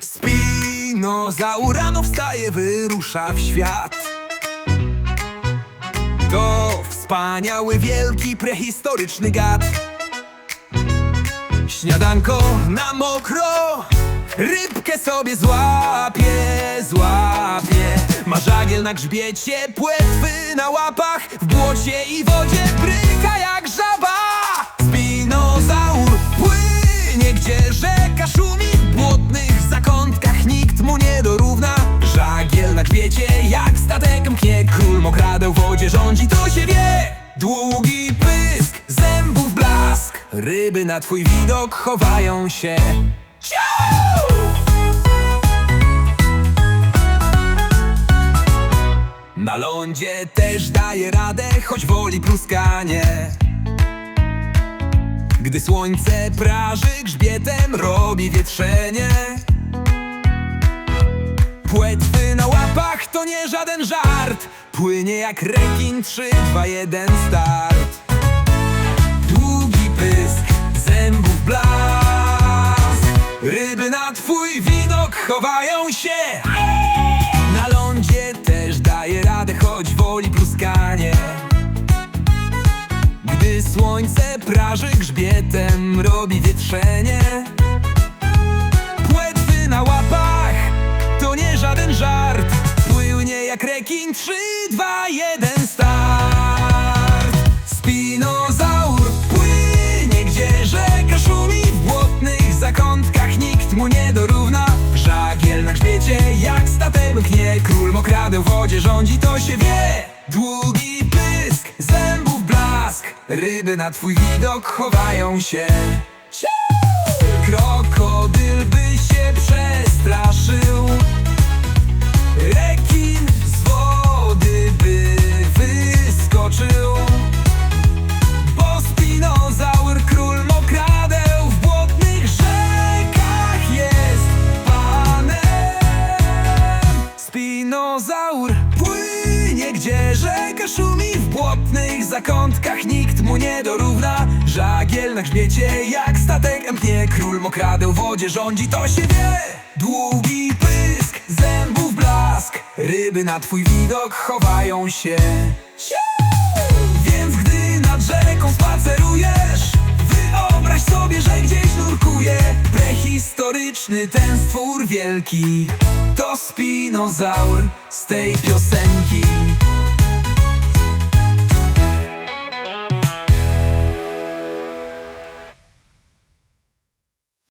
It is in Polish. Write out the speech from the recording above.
Spinozaur rano wstaje, wyrusza w świat. To wspaniały, wielki, prehistoryczny gad. Śniadanko na mokro Rybkę sobie złapie, złapie. Ma żagiel na grzbiecie, płetwy na łapach W błocie i wodzie bryka jak w wodzie rządzi, to się wie. Długi pysk, zębów blask. Ryby na twój widok chowają się. Ciao! Na lądzie też daje radę, choć woli pluskanie. Gdy słońce praży grzbietem, robi wietrzenie. Płetwy nie żaden żart. Płynie jak rekin, 3, 2, 1, start. Długi pysk, zębów blask. Ryby na twój widok chowają się. Na lądzie też daje radę, choć woli pluskanie. Gdy słońce praży grzbietem, robi wietrzenie Rekin 3, 2, 1 start. Spinozaur płynie gdzie rzeka szumi. W błotnych zakątkach nikt mu nie dorówna. Żagiel na grzbiecie jak statek mknie Król mokradeł w wodzie rządzi to się wie. Długi pysk, zębów blask. Ryby na twój widok chowają się. Krokodyl by się przestraszył Spinozaur płynie gdzie rzeka szumi W błotnych zakątkach nikt mu nie dorówna. Żagiel na grzbiecie jak statek mknie. Król mokradeł w wodzie rządzi to się wie. Długi pysk, zębów blask. Ryby na twój widok chowają się Prehistoryczny ten stwór wielki. To spinozaur z tej piosenki